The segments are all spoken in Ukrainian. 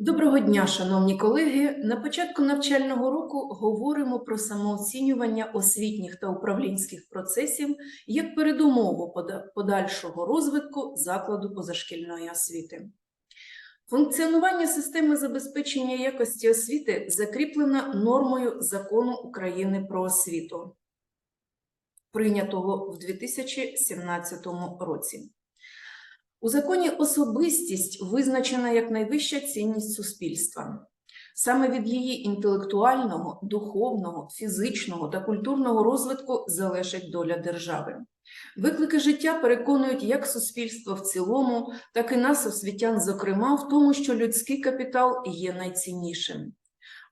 Доброго дня, шановні колеги. На початку навчального року говоримо про самооцінювання освітніх та управлінських процесів як передумову подальшого розвитку закладу позашкільної освіти. Функціонування системи забезпечення якості освіти закріплено нормою Закону України про освіту, прийнятого в 2017 році. У законі особистість визначена як найвища цінність суспільства. Саме від її інтелектуального, духовного, фізичного та культурного розвитку залежить доля держави. Виклики життя переконують як суспільство в цілому, так і нас, освітян, зокрема, в тому, що людський капітал є найціннішим.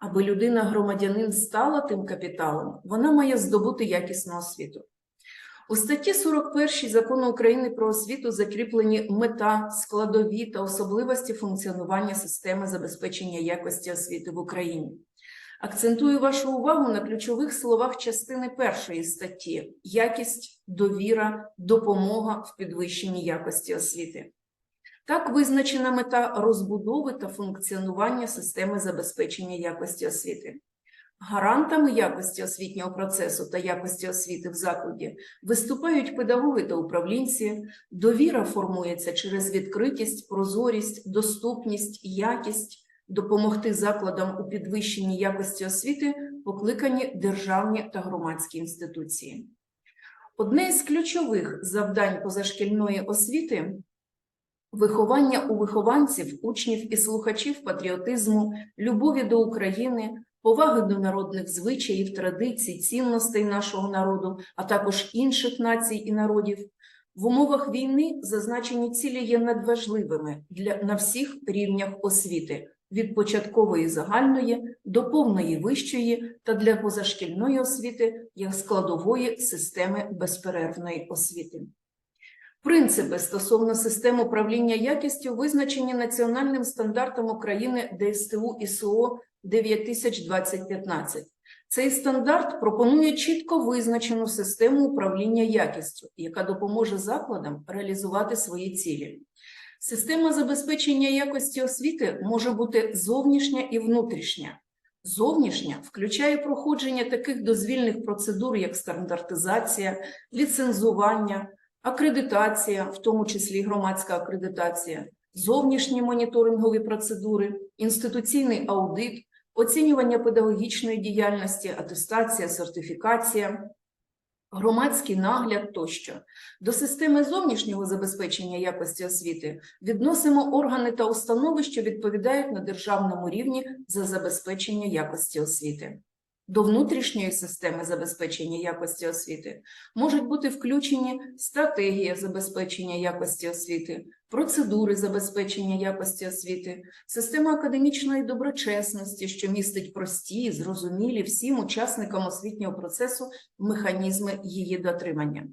Аби людина-громадянин стала тим капіталом, вона має здобути якісну освіту. У статті 41 Закону України про освіту закріплені мета, складові та особливості функціонування системи забезпечення якості освіти в Україні. Акцентую вашу увагу на ключових словах частини першої статті: якість, довіра, допомога в підвищенні якості освіти. Так визначена мета розбудови та функціонування системи забезпечення якості освіти. Гарантами якості освітнього процесу та якості освіти в закладі виступають педагоги та управлінці. Довіра формується через відкритість, прозорість, доступність, якість. Допомогти закладам у підвищенні якості освіти покликані державні та громадські інституції. Одне із ключових завдань позашкільної освіти виховання у вихованців, учнів і слухачів патріотизму, любові до України, поваги до народних звичаїв, традицій, цінностей нашого народу, а також інших націй і народів. В умовах війни зазначені цілі є надважливими для на всіх рівнях освіти від початкової загальної до повної вищої та для позашкільної освіти як складової системи безперервної освіти. Принципи стосовно систем управління якістю визначені національним стандартом України ДСТУ ІСО 902015. Цей стандарт пропонує чітко визначену систему управління якістю, яка допоможе закладам реалізувати свої цілі. Система забезпечення якості освіти може бути зовнішня і внутрішня. Зовнішня включає проходження таких дозвільних процедур, як стандартизація, ліцензування, акредитація, в тому числі громадська акредитація, зовнішні моніторингові процедури, інституційний аудит, оцінювання педагогічної діяльності, атестація, сертифікація, громадський нагляд тощо. До системи зовнішнього забезпечення якості освіти відносимо органи та установи, що відповідають на державному рівні за забезпечення якості освіти. До внутрішньої системи забезпечення якості освіти можуть бути включені стратегія забезпечення якості освіти, процедури забезпечення якості освіти, система академічної доброчесності, що містить прості, зрозумілі всім учасникам освітнього процесу механізми її дотримання.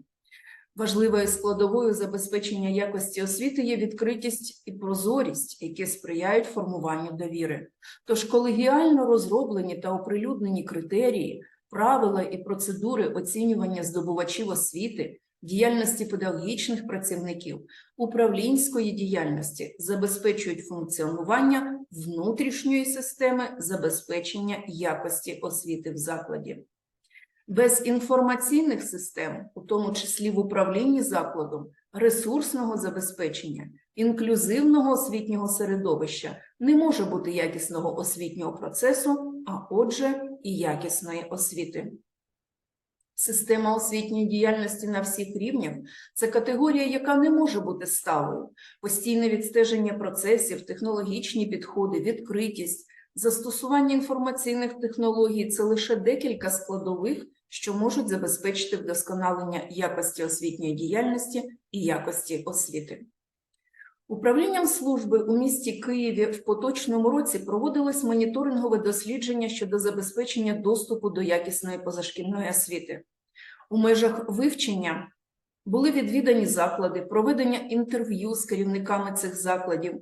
Важливою складовою забезпечення якості освіти є відкритість і прозорість, які сприяють формуванню довіри. Тож колегіально розроблені та оприлюднені критерії, правила і процедури оцінювання здобувачів освіти, діяльності педагогічних працівників, управлінської діяльності забезпечують функціонування внутрішньої системи забезпечення якості освіти в закладі. Без інформаційних систем, у тому числі в управлінні закладом, ресурсного забезпечення, інклюзивного освітнього середовища не може бути якісного освітнього процесу, а отже, і якісної освіти. Система освітньої діяльності на всіх рівнях це категорія, яка не може бути сталою. Постійне відстеження процесів, технологічні підходи, відкритість, застосування інформаційних технологій це лише декілька складових, що можуть забезпечити вдосконалення якості освітньої діяльності і якості освіти. Управлінням служби у місті Києві в поточному році проводилось моніторингове дослідження щодо забезпечення доступу до якісної позашкільної освіти. У межах вивчення були відвідані заклади, проведення інтерв'ю з керівниками цих закладів,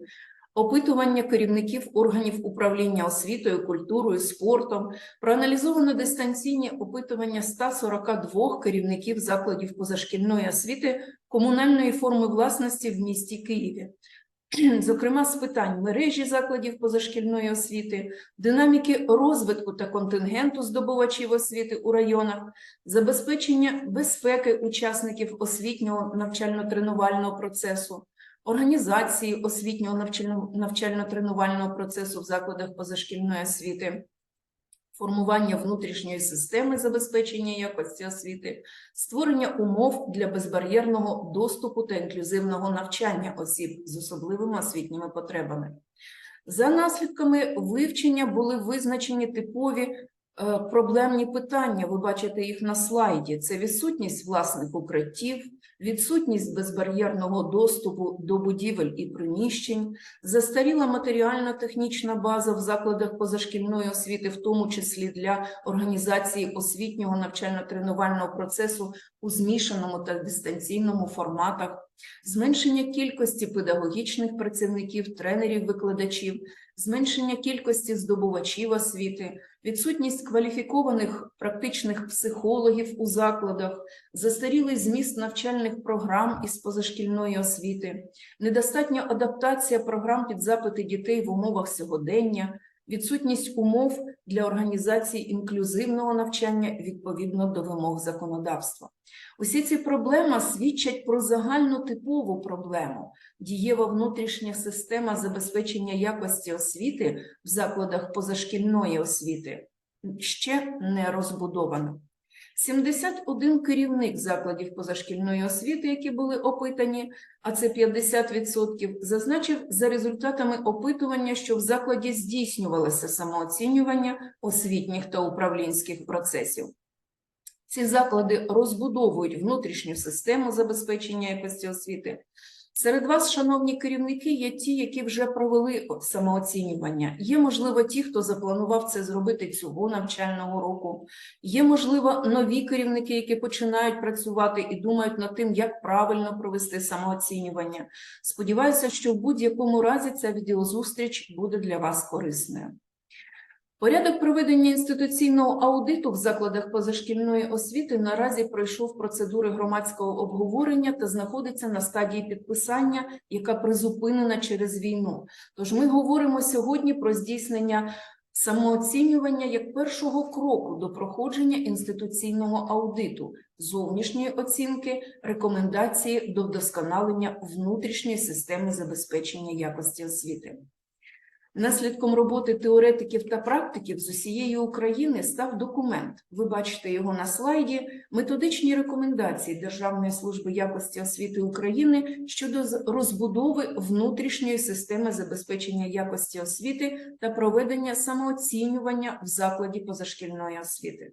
опитування керівників органів управління освітою, культурою, спортом, проаналізовано дистанційні опитування 142 керівників закладів позашкільної освіти комунальної форми власності в місті Києві. зокрема з питань мережі закладів позашкільної освіти, динаміки розвитку та контингенту здобувачів освіти у районах, забезпечення безпеки учасників освітнього навчально-тренувального процесу, організації освітнього навчально- навчально-тренувального процесу в закладах позашкільної освіти, формування внутрішньої системи забезпечення якості освіти, створення умов для безбар'єрного доступу та інклюзивного навчання осіб з особливими освітніми потребами. За наслідками вивчення були визначені типові е, проблемні питання. Ви бачите їх на слайді: це відсутність власних укриттів, відсутність безбар'єрного доступу до будівель і приміщень, застаріла матеріально-технічна база в закладах позашкільної освіти, в тому числі для організації освітнього навчально-тренувального процесу у змішаному та дистанційному форматах, зменшення кількості педагогічних працівників, тренерів, викладачів, зменшення кількості здобувачів освіти, відсутність кваліфікованих практичних психологів у закладах, застарілий зміст навчальних програм із позашкільної освіти, недостатня адаптація програм під запити дітей в умовах сьогодення, відсутність умов для організації інклюзивного навчання відповідно до вимог законодавства. Усі ці проблеми свідчать про загальну типову проблему. Дієва внутрішня система забезпечення якості освіти в закладах позашкільної освіти ще не розбудована. 71 керівник закладів позашкільної освіти, які були опитані, а це 50%, зазначив за результатами опитування, що в закладі здійснювалося самооцінювання освітніх та управлінських процесів. Ці заклади розбудовують внутрішню систему забезпечення якості освіти. Серед вас, шановні керівники, є ті, які вже провели самооцінювання. Є, можливо, ті, хто запланував це зробити цього навчального року. Є, можливо, нові керівники, які починають працювати і думають над тим, як правильно провести самооцінювання. Сподіваюся, що в будь-якому разі ця відеозустріч буде для вас корисною. Порядок проведення інституційного аудиту в закладах позашкільної освіти наразі пройшов процедури громадського обговорення та знаходиться на стадії підписання, яка призупинена через війну. Тож ми говоримо сьогодні про здійснення самооцінювання як першого кроку до проходження інституційного аудиту, зовнішньої оцінки, рекомендації до вдосконалення внутрішньої системи забезпечення якості освіти. Наслідком роботи теоретиків та практиків з усієї України став документ. Ви бачите його на слайді. Методичні рекомендації Державної служби якості освіти України щодо розбудови внутрішньої системи забезпечення якості освіти та проведення самооцінювання в закладі позашкільної освіти.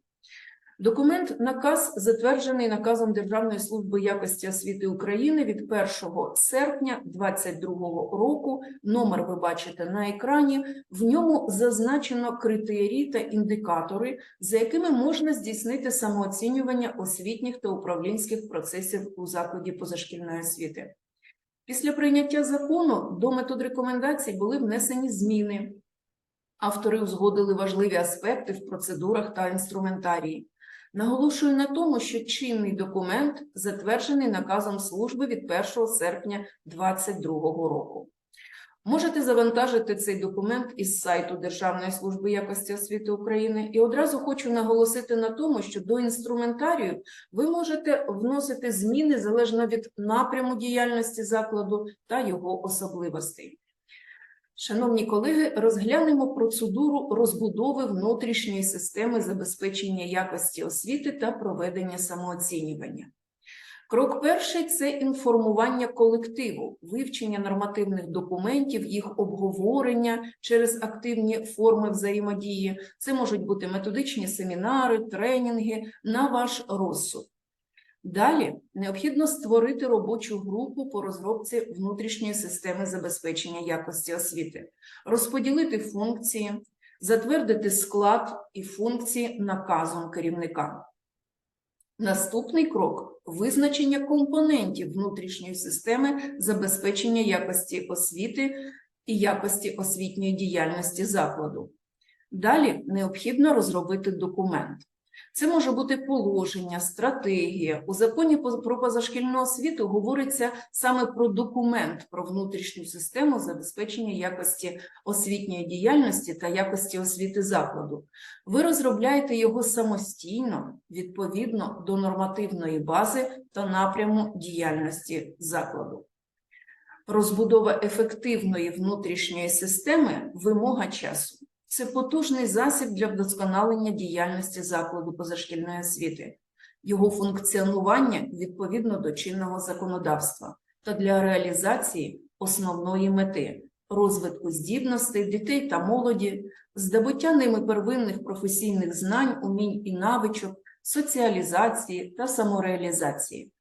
Документ наказ затверджений наказом Державної служби якості освіти України від 1 серпня 2022 року. Номер ви бачите на екрані. В ньому зазначено критерії та індикатори, за якими можна здійснити самооцінювання освітніх та управлінських процесів у закладі позашкільної освіти. Після прийняття закону до метод рекомендацій були внесені зміни. Автори узгодили важливі аспекти в процедурах та інструментарії. Наголошую на тому, що чинний документ затверджений наказом служби від 1 серпня 2022 року. Можете завантажити цей документ із сайту Державної служби якості освіти України. І одразу хочу наголосити на тому, що до інструментарію ви можете вносити зміни залежно від напряму діяльності закладу та його особливостей. Шановні колеги, розглянемо процедуру розбудови внутрішньої системи забезпечення якості освіти та проведення самооцінювання. Крок перший це інформування колективу, вивчення нормативних документів, їх обговорення через активні форми взаємодії. Це можуть бути методичні семінари, тренінги на ваш розсуд. Далі необхідно створити робочу групу по розробці внутрішньої системи забезпечення якості освіти, розподілити функції, затвердити склад і функції наказом керівника. Наступний крок визначення компонентів внутрішньої системи забезпечення якості освіти і якості освітньої діяльності закладу. Далі необхідно розробити документ. Це може бути положення, стратегія. У законі про позашкільну освіту говориться саме про документ про внутрішню систему забезпечення якості освітньої діяльності та якості освіти закладу. Ви розробляєте його самостійно відповідно до нормативної бази та напряму діяльності закладу. Розбудова ефективної внутрішньої системи вимога часу. Це потужний засіб для вдосконалення діяльності закладу позашкільної освіти, його функціонування відповідно до чинного законодавства та для реалізації основної мети розвитку здібностей дітей та молоді, здобуття ними первинних професійних знань, умінь і навичок, соціалізації та самореалізації.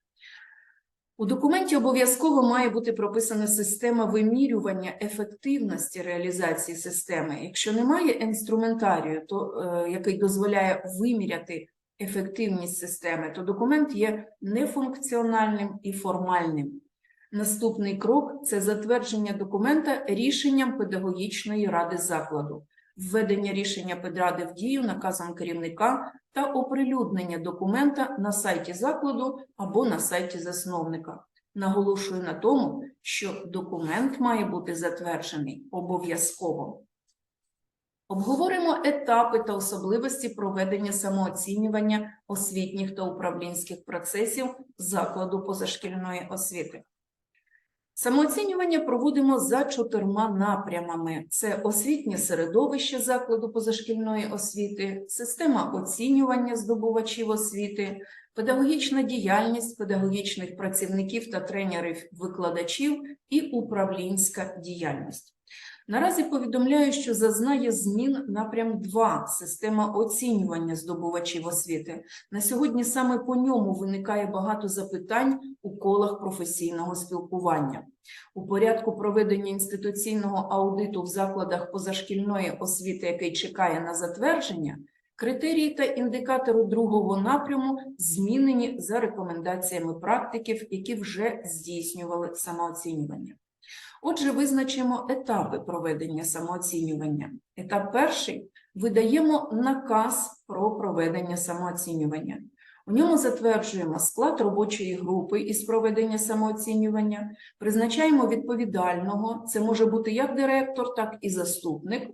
У документі обов'язково має бути прописана система вимірювання ефективності реалізації системи. Якщо немає інструментарію, то, е, який дозволяє виміряти ефективність системи, то документ є нефункціональним і формальним. Наступний крок це затвердження документа рішенням педагогічної ради закладу, введення рішення педради в дію наказом керівника та оприлюднення документа на сайті закладу або на сайті засновника. Наголошую на тому, що документ має бути затверджений обов'язково. Обговоримо етапи та особливості проведення самооцінювання освітніх та управлінських процесів закладу позашкільної освіти. Самооцінювання проводимо за чотирма напрямами: це освітнє середовище закладу позашкільної освіти, система оцінювання здобувачів освіти, педагогічна діяльність педагогічних працівників та тренерів-викладачів і управлінська діяльність. Наразі повідомляю, що зазнає змін напрям 2 – система оцінювання здобувачів освіти. На сьогодні саме по ньому виникає багато запитань у колах професійного спілкування. У порядку проведення інституційного аудиту в закладах позашкільної освіти, який чекає на затвердження, критерії та індикатори другого напряму змінені за рекомендаціями практиків, які вже здійснювали самооцінювання. Отже, визначимо етапи проведення самооцінювання. Етап перший видаємо наказ про проведення самооцінювання. У ньому затверджуємо склад робочої групи із проведення самооцінювання, призначаємо відповідального, це може бути як директор, так і заступник.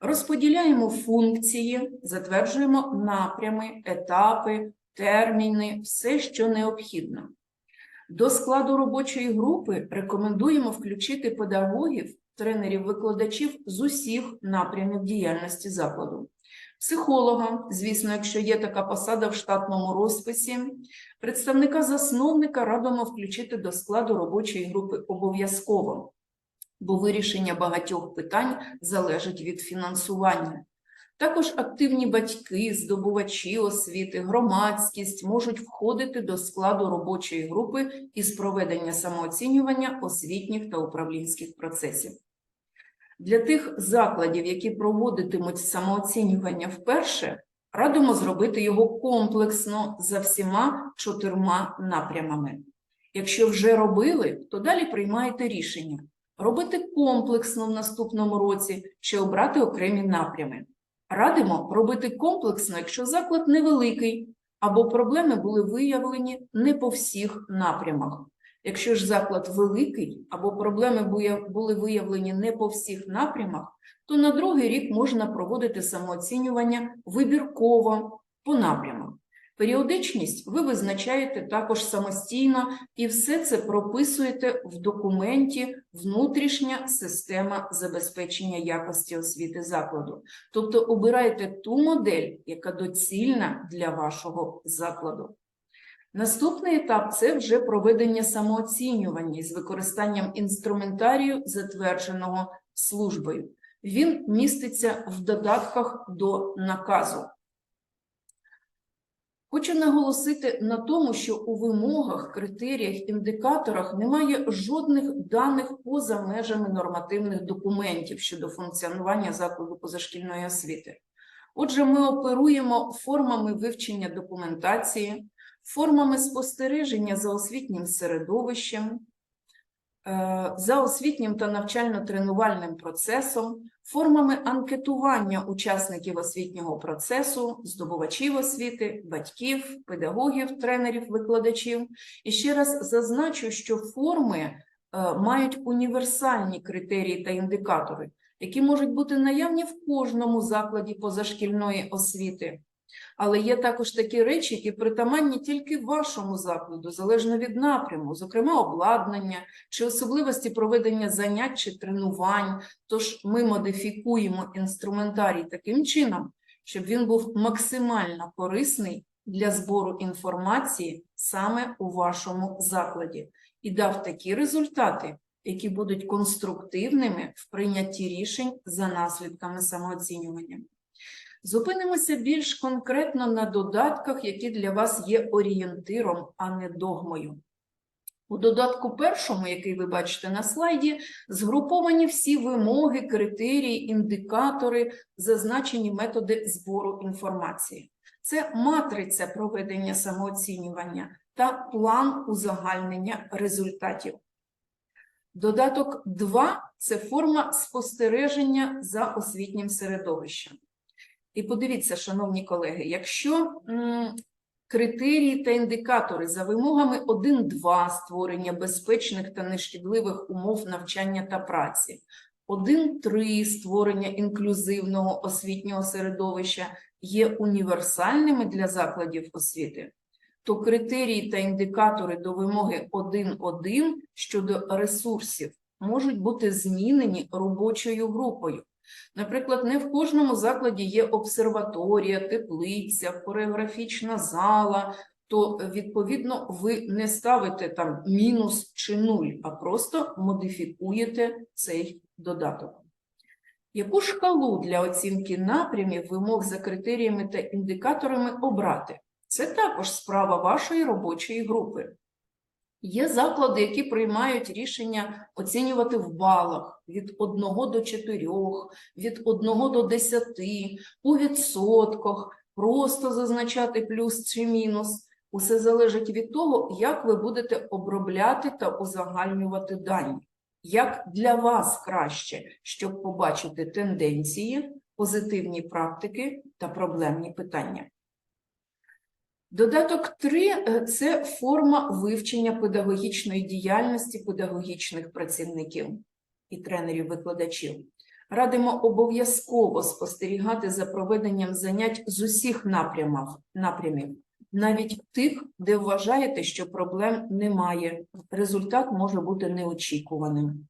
Розподіляємо функції, затверджуємо напрями, етапи, терміни, все, що необхідно. До складу робочої групи рекомендуємо включити педагогів, тренерів-викладачів з усіх напрямів діяльності закладу. Психолога, звісно, якщо є така посада в штатному розписі, представника засновника радимо включити до складу робочої групи обов'язково, бо вирішення багатьох питань залежить від фінансування. Також активні батьки, здобувачі освіти, громадськість можуть входити до складу робочої групи із проведення самооцінювання освітніх та управлінських процесів. Для тих закладів, які проводитимуть самооцінювання вперше, радимо зробити його комплексно за всіма чотирма напрямами. Якщо вже робили, то далі приймаєте рішення робити комплексно в наступному році чи обрати окремі напрями. Радимо робити комплексно, якщо заклад невеликий, або проблеми були виявлені не по всіх напрямах. Якщо ж заклад великий, або проблеми були виявлені не по всіх напрямах, то на другий рік можна проводити самооцінювання вибірково по напрямах. Періодичність ви визначаєте також самостійно і все це прописуєте в документі внутрішня система забезпечення якості освіти закладу. Тобто обираєте ту модель, яка доцільна для вашого закладу. Наступний етап це вже проведення самооцінювання з використанням інструментарію, затвердженого службою. Він міститься в додатках до наказу. Хочу наголосити на тому, що у вимогах, критеріях, індикаторах немає жодних даних поза межами нормативних документів щодо функціонування закладу позашкільної освіти. Отже, ми оперуємо формами вивчення документації, формами спостереження за освітнім середовищем, за освітнім та навчально-тренувальним процесом, формами анкетування учасників освітнього процесу, здобувачів освіти, батьків, педагогів, тренерів, викладачів. І ще раз зазначу, що форми е, мають універсальні критерії та індикатори, які можуть бути наявні в кожному закладі позашкільної освіти. Але є також такі речі, які притаманні тільки вашому закладу, залежно від напряму, зокрема обладнання чи особливості проведення занять чи тренувань. Тож ми модифікуємо інструментарій таким чином, щоб він був максимально корисний для збору інформації саме у вашому закладі і дав такі результати, які будуть конструктивними в прийнятті рішень за наслідками самооцінювання. Зупинимося більш конкретно на додатках, які для вас є орієнтиром, а не догмою. У додатку першому, який ви бачите на слайді, згруповані всі вимоги, критерії, індикатори, зазначені методи збору інформації. Це матриця проведення самооцінювання та план узагальнення результатів. Додаток 2 – це форма спостереження за освітнім середовищем. І подивіться, шановні колеги, якщо критерії та індикатори за вимогами 1.2 створення безпечних та нешкідливих умов навчання та праці, 1.3 створення інклюзивного освітнього середовища є універсальними для закладів освіти, то критерії та індикатори до вимоги 1.1 щодо ресурсів можуть бути змінені робочою групою. Наприклад, не в кожному закладі є обсерваторія, теплиця, хореографічна зала, то відповідно ви не ставите там мінус чи нуль, а просто модифікуєте цей додаток. Яку шкалу для оцінки напрямів вимог за критеріями та індикаторами обрати? Це також справа вашої робочої групи. Є заклади, які приймають рішення оцінювати в балах від 1 до 4, від 1 до 10, у відсотках, просто зазначати плюс чи мінус. Усе залежить від того, як ви будете обробляти та узагальнювати дані. Як для вас краще, щоб побачити тенденції, позитивні практики та проблемні питання. Додаток 3 – це форма вивчення педагогічної діяльності педагогічних працівників і тренерів-викладачів. Радимо обов'язково спостерігати за проведенням занять з усіх напрямів, напрямів, навіть тих, де вважаєте, що проблем немає. Результат може бути неочікуваним.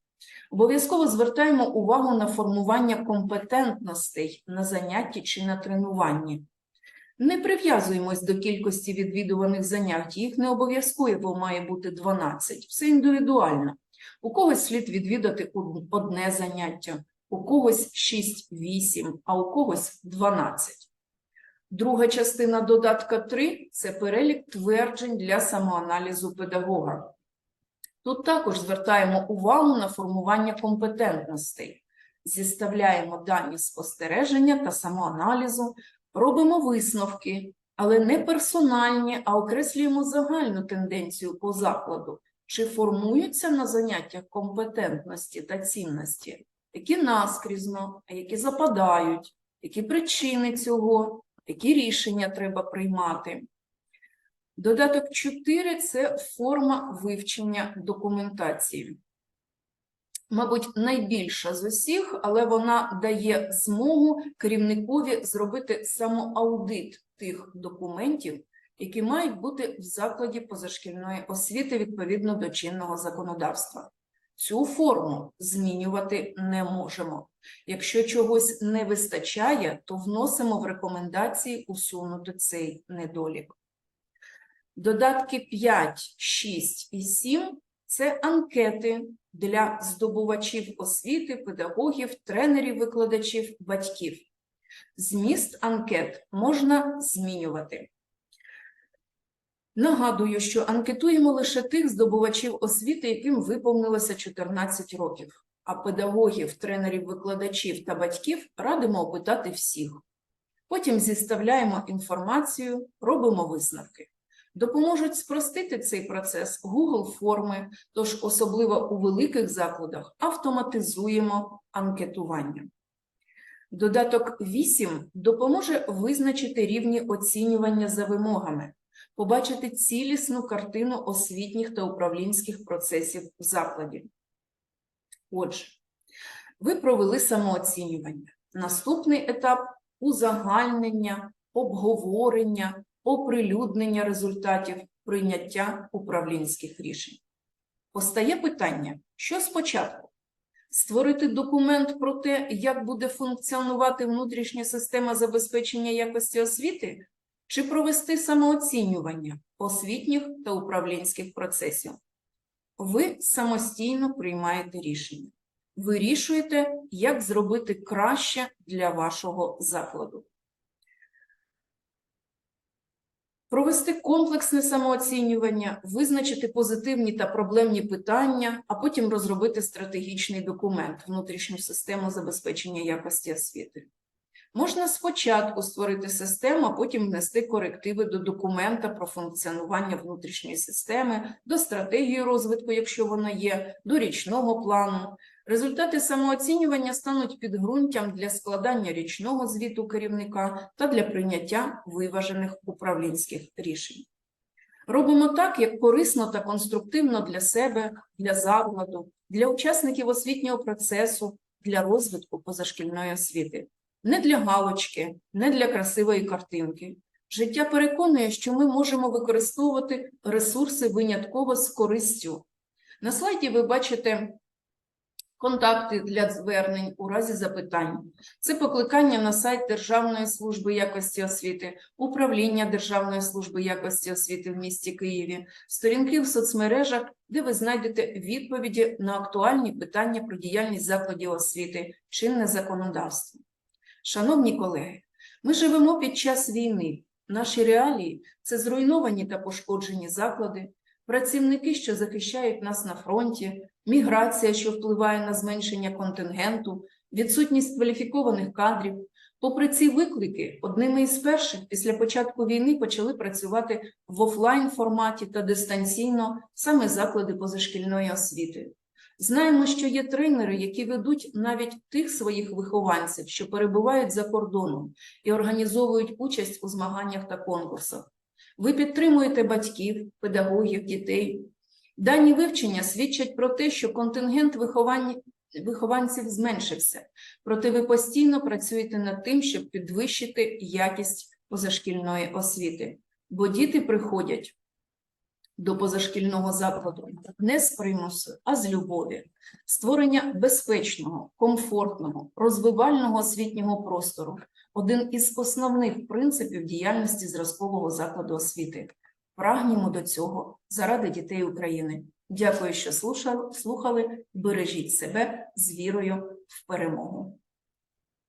Обов'язково звертаємо увагу на формування компетентностей на занятті чи на тренуванні. Не прив'язуємось до кількості відвідуваних занять, їх не обов'язково має бути 12, все індивідуально. У когось слід відвідати одне заняття, у когось 6-8, а у когось 12. Друга частина додатка 3 – це перелік тверджень для самоаналізу педагога. Тут також звертаємо увагу на формування компетентностей, зіставляємо дані спостереження та самоаналізу, робимо висновки, але не персональні, а окреслюємо загальну тенденцію по закладу, чи формуються на заняттях компетентності та цінності, які наскрізно, а які западають, які причини цього, які рішення треба приймати. Додаток 4 – це форма вивчення документації. Мабуть, найбільша з усіх, але вона дає змогу керівникові зробити самоаудит тих документів, які мають бути в закладі позашкільної освіти відповідно до чинного законодавства. Цю форму змінювати не можемо. Якщо чогось не вистачає, то вносимо в рекомендації усунути цей недолік. Додатки 5, 6 і 7 – це анкети для здобувачів освіти, педагогів, тренерів, викладачів, батьків. Зміст анкет можна змінювати. Нагадую, що анкетуємо лише тих здобувачів освіти, яким виповнилося 14 років, а педагогів, тренерів, викладачів та батьків радимо опитати всіх. Потім зіставляємо інформацію, робимо висновки. Допоможуть спростити цей процес Google форми, тож особливо у великих закладах автоматизуємо анкетування. Додаток 8 допоможе визначити рівні оцінювання за вимогами, побачити цілісну картину освітніх та управлінських процесів в закладі. Отже, ви провели самооцінювання. Наступний етап узагальнення, обговорення, оприлюднення результатів прийняття управлінських рішень. Постає питання, що спочатку? Створити документ про те, як буде функціонувати внутрішня система забезпечення якості освіти, чи провести самооцінювання освітніх та управлінських процесів. Ви самостійно приймаєте рішення. Вирішуєте, як зробити краще для вашого закладу. Провести комплексне самооцінювання, визначити позитивні та проблемні питання, а потім розробити стратегічний документ внутрішню систему забезпечення якості освіти. Можна спочатку створити систему, а потім внести корективи до документа про функціонування внутрішньої системи, до стратегії розвитку, якщо вона є, до річного плану. Результати самооцінювання стануть підґрунтям для складання річного звіту керівника та для прийняття виважених управлінських рішень. Робимо так, як корисно та конструктивно для себе, для закладу, для учасників освітнього процесу, для розвитку позашкільної освіти. Не для галочки, не для красивої картинки. Життя переконує, що ми можемо використовувати ресурси винятково з користю. На слайді ви бачите контакти для звернень у разі запитань. Це покликання на сайт Державної служби якості освіти, управління Державної служби якості освіти в місті Києві, сторінки в соцмережах, де ви знайдете відповіді на актуальні питання про діяльність закладів освіти, чинне законодавство. Шановні колеги, ми живемо під час війни. Наші реалії це зруйновані та пошкоджені заклади, працівники, що захищають нас на фронті, міграція, що впливає на зменшення контингенту, відсутність кваліфікованих кадрів. Попри ці виклики, одними із перших після початку війни почали працювати в офлайн форматі та дистанційно саме заклади позашкільної освіти. Знаємо, що є тренери, які ведуть навіть тих своїх вихованців, що перебувають за кордоном і організовують участь у змаганнях та конкурсах. Ви підтримуєте батьків, педагогів, дітей. Дані вивчення свідчать про те, що контингент виховання вихованців зменшився, проте ви постійно працюєте над тим, щоб підвищити якість позашкільної освіти, бо діти приходять до позашкільного закладу не з примусу, а з любові, створення безпечного, комфортного, розвивального освітнього простору один із основних принципів діяльності зразкового закладу освіти. Прагнімо до цього заради дітей України. Дякую, що слухали. Бережіть себе з вірою в перемогу.